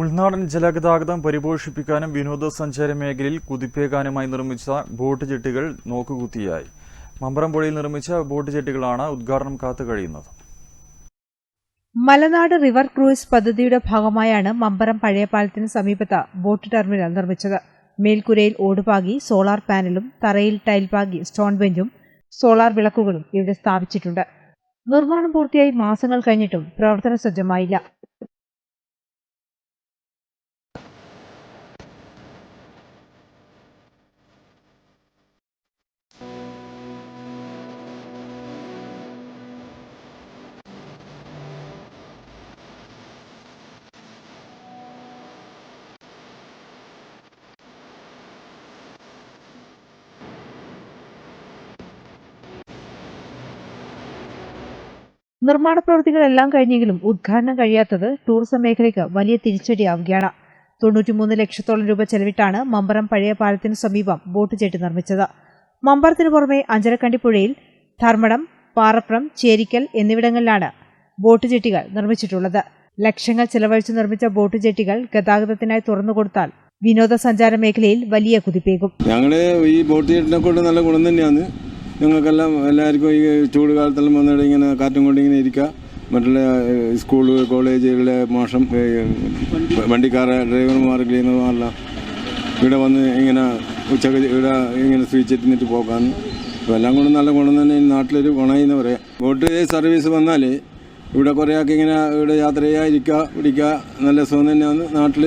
ഉൾനാടൻ ജലഗതാഗതം പരിപോഷിപ്പിക്കാനും വിനോദസഞ്ചാര മേഖലയിൽ കുതിപ്പേകാനുമായി നിർമ്മിച്ച ബോട്ട് ജെട്ടികൾ നോക്കുകുത്തിയായി. മമ്പറംപുഴയിൽ നിർമ്മിച്ച ബോട്ട് ജെട്ടികളാണ് ഉദ്ഘാടനം കാത്തു കഴിയുന്നത്. മലനാട് റിവർ ക്രൂയിസ് പദ്ധതിയുടെ ഭാഗമായാണ് മമ്പറം പഴയ പാലത്തിന് സമീപത്ത് ബോട്ട് ടെർമിനൽ നിർമ്മിച്ചത്. മേൽക്കുരയിൽ ഓടുപാകി സോളാർ പാനലും തറയിൽ ടൈൽ പാകി സ്റ്റോൺ ബെഞ്ചും സോളാർ വിളക്കുകളും ഇവിടെ സ്ഥാപിച്ചിട്ടുണ്ട്. നിർമ്മാണം പൂർത്തിയായി മാസങ്ങൾ കഴിഞ്ഞിട്ടും പ്രവർത്തന സജ്ജമായില്ല നിർമ്മാണ പ്രവൃത്തികളെല്ലാം കഴിഞ്ഞെങ്കിലും ഉദ്ഘാടനം കഴിയാത്തത് ടൂറിസം മേഖലയ്ക്ക് വലിയ തിരിച്ചടിയാവുകയാണ്. തൊണ്ണൂറ്റിമൂന്ന് ലക്ഷത്തോളം രൂപ ചെലവിട്ടാണ് മമ്പറം പഴയ പാലത്തിന് സമീപം ബോട്ട് ജെട്ടി നിർമ്മിച്ചത്. മമ്പറത്തിന് പുറമെ അഞ്ചരക്കണ്ടി പുഴയിൽ ധർമ്മടം പാറപ്രം ചേരിക്കൽ എന്നിവിടങ്ങളിലാണ് ബോട്ട് ജെട്ടികൾ നിർമ്മിച്ചിട്ടുള്ളത്. ലക്ഷങ്ങൾ ചെലവഴിച്ച് നിർമ്മിച്ച ബോട്ട് ജെട്ടികൾ ഗതാഗതത്തിനായി തുറന്നുകൊടുത്താൽ വിനോദസഞ്ചാര മേഖലയിൽ വലിയ കുതിപ്പേകും. ഞങ്ങൾ ഈ ബോട്ട് ജെട്ടിനെ കൊണ്ട് നല്ല ഗുണം തന്നെയാണ്. ഞങ്ങൾക്കെല്ലാം എല്ലാവർക്കും ഈ ചൂട് കാലത്തെല്ലാം വന്നിട്ട് ഇങ്ങനെ കാറ്റും കൊണ്ട് ഇങ്ങനെ ഇരിക്കുക മറ്റുള്ള സ്കൂൾ കോളേജുകളിലെ മോശം വണ്ടിക്കാർ ഡ്രൈവർമാർ ക്ലീനർമാരെല്ലാം ഇവിടെ വന്ന് ഇങ്ങനെ ഉച്ചയ്ക്ക് ഇവിടെ ഇങ്ങനെ സ്വീച്ചിരുന്നിട്ട് പോകാൻ. അപ്പോൾ എല്ലാം കൊണ്ടും നല്ല ഗുണം തന്നെ നാട്ടിലൊരു ഗുണമായി എന്ന് പറയാം. ബോട്ട് സർവീസ് വന്നാൽ ഇവിടെ കുറേ ആൾക്ക് ഇങ്ങനെ ഇവിടെ യാത്ര ചെയ്യുക ഇരിക്കുക പിടിക്കുക നല്ല സുഖം തന്നെയാണ് നാട്ടിൽ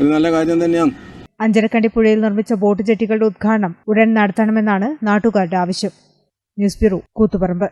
ഒരു നല്ല കാര്യം തന്നെയാണ്. അഞ്ചരക്കണ്ടി പുഴയിൽ നിർമ്മിച്ച ബോട്ട് ജെട്ടികളുടെ ഉദ്ഘാടനം ഉടൻ നടത്തണമെന്നാണ് നാട്ടുകാരുടെ ആവശ്യം. News bureau Koothuparamba.